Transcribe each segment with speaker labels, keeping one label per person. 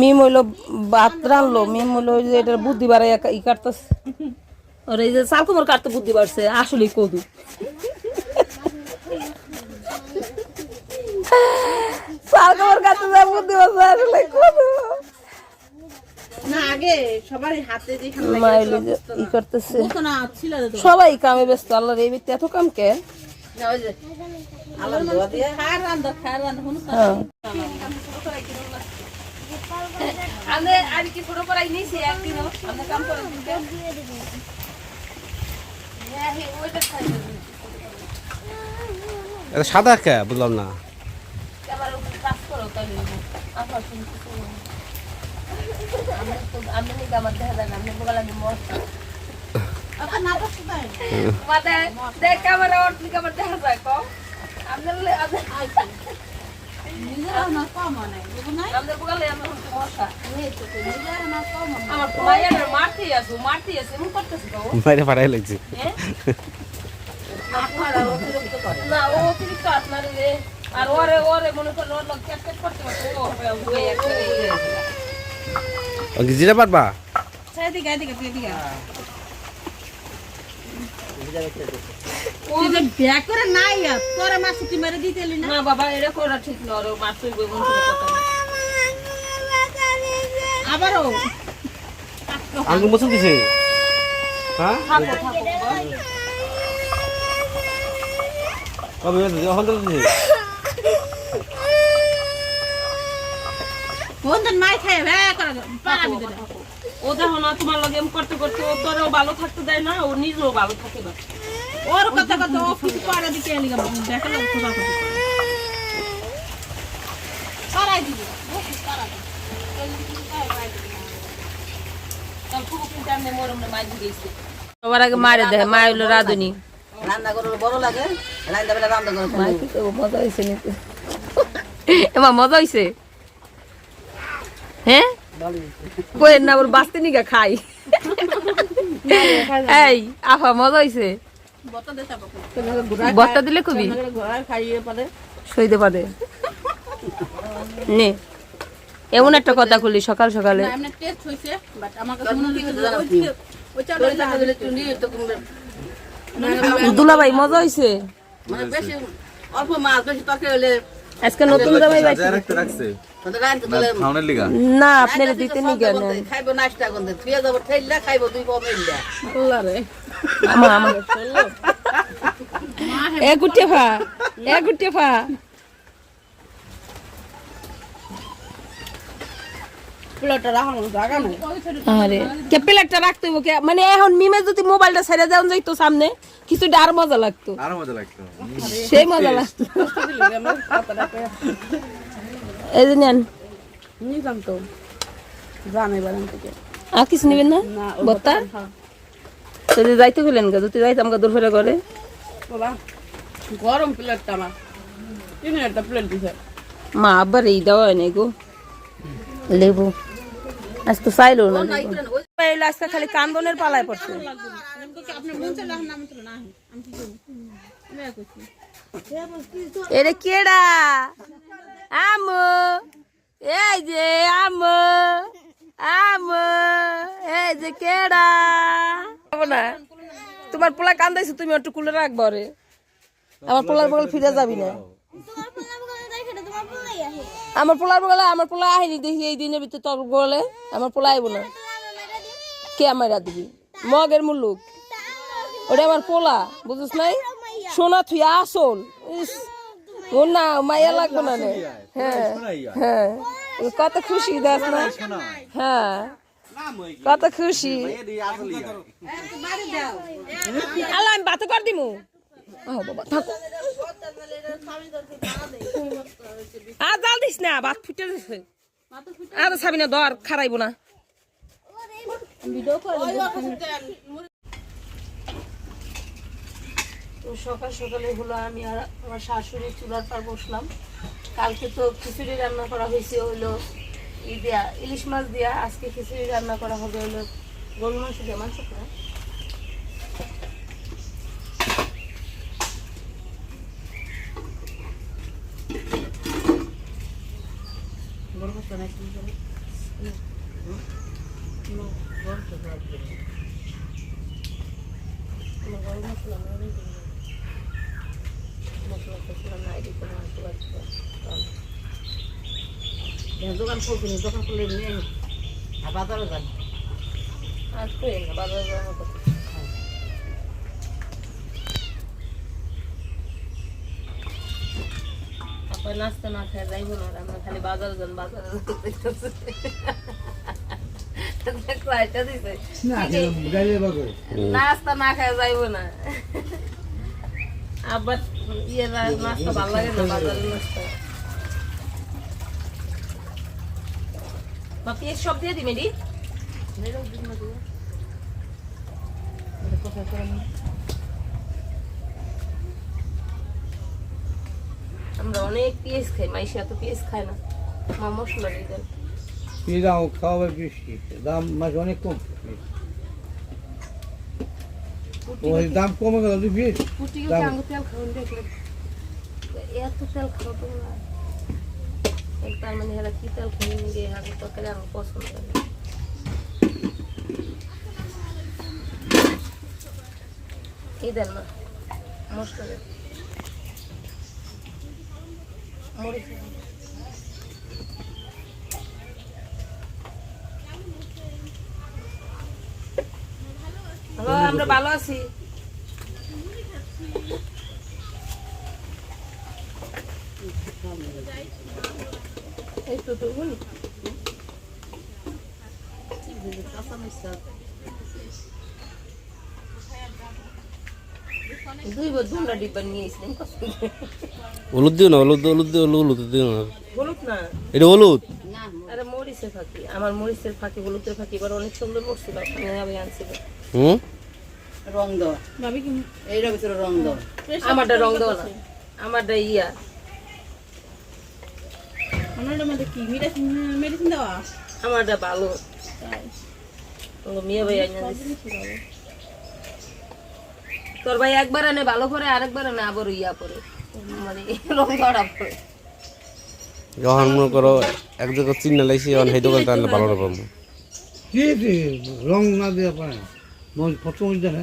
Speaker 1: মিম হইল রানলো মিম হইল যে এটার বুদ্ধি বাড়াই ই কাটতেছে। আর এই যে চালকুমার কাটতে বুদ্ধি বাড়ছে আসলেই কদু। চালকুমার কাটতে যা বুদ্ধি বাড়ছে আসলে কদু। সবাই কামে ব্যস্ত আল্লাহর এই এত কাম কে
Speaker 2: সাদা কে? বুঝলাম না।
Speaker 3: আমার দেখা যায়
Speaker 2: বাইরে পাড়াই লাগছে?
Speaker 3: না ও অতিরিক্ত আপনার আর ওরে ওরে মনে করল ওর লোক ক্যাট করতে করতে ও
Speaker 2: জিরা পারবা
Speaker 4: এদিকে এদিকে এদিকে
Speaker 3: ও
Speaker 4: তুই যে বিয়া করে নাই আর তোরে মা ছুটি মেরে দিতে এলি না?
Speaker 3: বাবা এটা করা ঠিক না ওর মাছ তুই বেগুন।
Speaker 4: আবারও?
Speaker 2: আঙ্গুল মোচন দিছে? হ্যাঁ। কবে দিছে? থেকে
Speaker 4: মাই খায় করে ভিতরে।
Speaker 3: ও দেখো না তোমার লগে এম করতে করতে ও তোরও ভালো থাকতে দেয় না ও নিজেও ভালো থাকে না।
Speaker 4: ওর কথা কথা ও কিছু দিকে এলি দিবি
Speaker 3: না মাছ
Speaker 1: সবার আগে মারে দেয় মা হইল রাধুনি।
Speaker 4: রান্না করে বড় লাগে রান্না বেলা রান্না করে
Speaker 1: মজা হয়েছে মজা হয়েছে হ্যাঁ? কই না ওর বাঁচতে নিগা খাই। এই আফা মজা হয়েছে
Speaker 4: বতা
Speaker 1: বত্তা দিলে খুবই। সইতে পারে। নে এমন একটা কথা খুলি সকাল সকালে।
Speaker 4: হইছে মনে
Speaker 1: দুলাভাই মজা হয়েছে
Speaker 4: মানে অল্প মাছ বেশি তরকারি
Speaker 1: আজকে নতুন জামাই পাইছি না আপনারা দিতে নি
Speaker 4: খাইবো নাস্তা করতে থুয়ে যাব ঠেললা খাইবো দুই কম ইল্লা
Speaker 1: আমা আমা। এ গুটে ফা এ গুটে ফা।
Speaker 4: প্লেটটা রাখার মতো
Speaker 1: আরে কে প্লেটটা রাখতে মানে এখন মিমে যদি মোবাইলটা ছেড়ে দেওয়া যাইতো সামনে কিছু আর মজা লাগতো।
Speaker 5: আরও মজা লাগতো।
Speaker 1: সেই মজা লাগতো। এই যে নেন।
Speaker 4: নিলাম তো। জানে বাগান থেকে।
Speaker 1: আর কিছু নেবেন না? বত্তা? যদি যাইতে গেলেন গা যদি যাইতাম গা দূর ফেরা করে
Speaker 4: বাবা গরম প্লেটটা আমার। তিন একটা প্লেট দিছে।
Speaker 1: মা আব্বার এই দেওয়া হয় নাই গো। লেবু। আজ তো চাইলো না। আজকে খালি কান্দনের পালায় পড়ছে। এরে কেডা আমো এই যে আমো আমো এই যে কেডা? না। তোমার পোলা কান্দাইছে তুমি একটু কুলে রাখব রে আমার পোলার বগল ফিরে যাবি না। আমার পোলার বগলে আমার পোলা আহিনি দেখি এই দিনের ভিতরে তোর বলে আমার পোলা আইব না। কে আমার দিবি? মগের মুলুক ওটা আমার পোলা বুঝিস নাই? সোনা তুই আসল। ইস, ও না মাইয়া লাগবে না হ্যাঁ হ্যাঁ। কত খুশি দেখ না। হ্যাঁ। কত খুশি আল্লাহ আমি বাতে কর দিমু। ও বাবা থাকো। আর জাল দিস না ভাত ফুটে দিছে আর ছাবি না দর খারাইব না। তো সকাল সকালে হলো আমি আর আমার শাশুড়ি চুলার পার বসলাম। কালকে তো খিচুড়ি রান্না করা হয়েছে হলো ই দিয়া, ইলিশ মাছ দিয়া আজকে খিচুড়ি রান্না করা হবে হলো গরু মাংস দিয়ে, মাংস করা? মশলা মশলা নাই দিতে
Speaker 3: এখানে দোকান খুলছি না, দোকান খুলে নিয়ে। আর বাজারে যান
Speaker 1: আজ করে না বাজার আপনার নাস্তা না খায় যাইবো না আর আমরা খালি বাজার যান বাজারে নাস্তা না খায় যাইবো না। আবার ইয়ে নাস্তা ভালো লাগে না বাজারের নাস্তা। এর সব দিয়ে দিবে দি আমরা অনেক পেঁয়াজ খাই মাইশা তো পেঁয়াজ খায় না। মা মশলা দিয়ে দেন।
Speaker 5: দাম খাওয়াবে বেশি দাম মাঝে অনেক কম। ওই দাম কমে গেল তুই দাম-
Speaker 1: তেল খাওয়ান দেখলে এত তেল খাওয়া তার মানে হেরা কি তেল খাই নিয়ে গিয়ে আগে তরকারি আমার পছন্দ না। এই দেন না, মশলা দেন মরিচ। হ্যালো, আমরা ভালো আছি এই তো এসেছিলাম কষ্ট
Speaker 2: হলুদ দিও না হলুদ হলুদ দিও হলুদ দিও না।
Speaker 1: হলুদ না?
Speaker 2: এটা হলুদ?
Speaker 1: আরে মরিচের ফাঁকি আমার মরিচের ফাঁকি হলুদের ফাঁকি এবার অনেক সুন্দর মরছিল আমি আনছিল।
Speaker 2: হুম?
Speaker 3: রং দেওয়া। এইটার ভিতরে রং দেওয়া।
Speaker 1: আমারটা রং দেওয়া না আমারটা ইয়া। আমারটা ভালো ও মিয়া ভাই আইনা। তোর ভাই একবার আনে ভালো করে আরেকবার আনে আবার ইয়া করে মানে রং ধরা পরে
Speaker 2: যখন মনে করো এক জায়গায় চিন্তা লাইছি এখন সেই দোকানটা আনলে ভালো না পাবো
Speaker 5: রং না পারে প্রথম জানে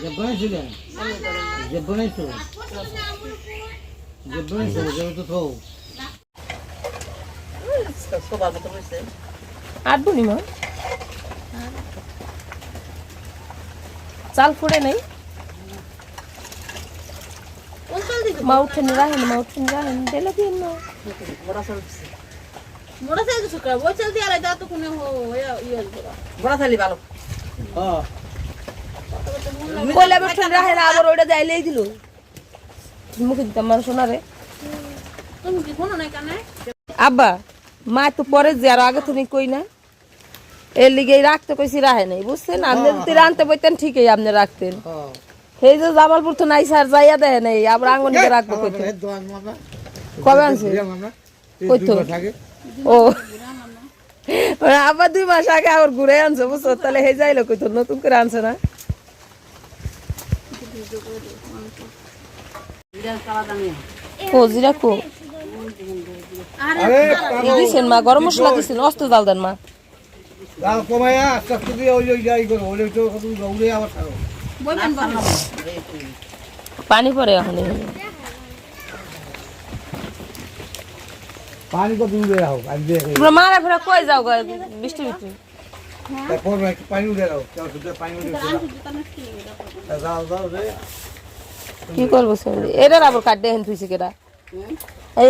Speaker 1: যে
Speaker 5: বানাইছিলে যে বানাইছো যে বানাইছো যে তো। থাও
Speaker 3: সবার মতো হয়েছে
Speaker 4: আটবো নি মা চাল ফুড়ে নাই। মা উঠেন রাহেন মা উঠেন রাহেন দিলে দিন না
Speaker 3: বড়া চাল
Speaker 6: সুকা বই চাল দিয়ে আলাদা তো কোনো ইয়ে
Speaker 3: বড়া চালি ভালো
Speaker 5: হ্যাঁ
Speaker 4: উঠেন রাহেন আবার ওইটা যাইলেই দিল। মুখে দিতাম মানুষ শোনারে
Speaker 6: তুমি কি কোনো নাই কানে?
Speaker 4: আব্বা মা তো পরে যে আর আগে তুমি কই না। এর লিগে রাখতে কইছি রাহে নাই বুঝছেন? আপনি যদি রানতে বইতেন ঠিকই আপনি রাখতেন। সেই যে জামালপুর তো নাই স্যার যাইয়া দেয় নাই আবার আঙ্গনিকে রাখব কইতে। কবে আনছে?
Speaker 5: মামা।
Speaker 4: কই তো?
Speaker 5: থাকে
Speaker 4: ও। আবার দুই মাস আগে আবার ঘুরে আনছে বুঝছ? তাহলে হে যাইলো কইতো নতুন করে আনছে না? ও জিরা কো দিছেন মা গরম মশলা দিছেন অস্ত জাল দেন মা।
Speaker 5: দাম কমায়া আস্তে আস্তে দিয়ে ওই ওই যাই করো ওই তো উড়ে আবার ছাড়ো।
Speaker 6: বই বান
Speaker 4: পানি পরে এখন
Speaker 5: পানি তো দূরে রাখো
Speaker 4: তোমরা মারা ফেরা কই যাও বৃষ্টি ভিতরে
Speaker 5: তারপর একটু পানি উঠে দাও। পানি উঠে দাও যাও যাও রে
Speaker 1: কি করব শুনলি এটার আবার কাটতে হেন তুইছে কেটা এই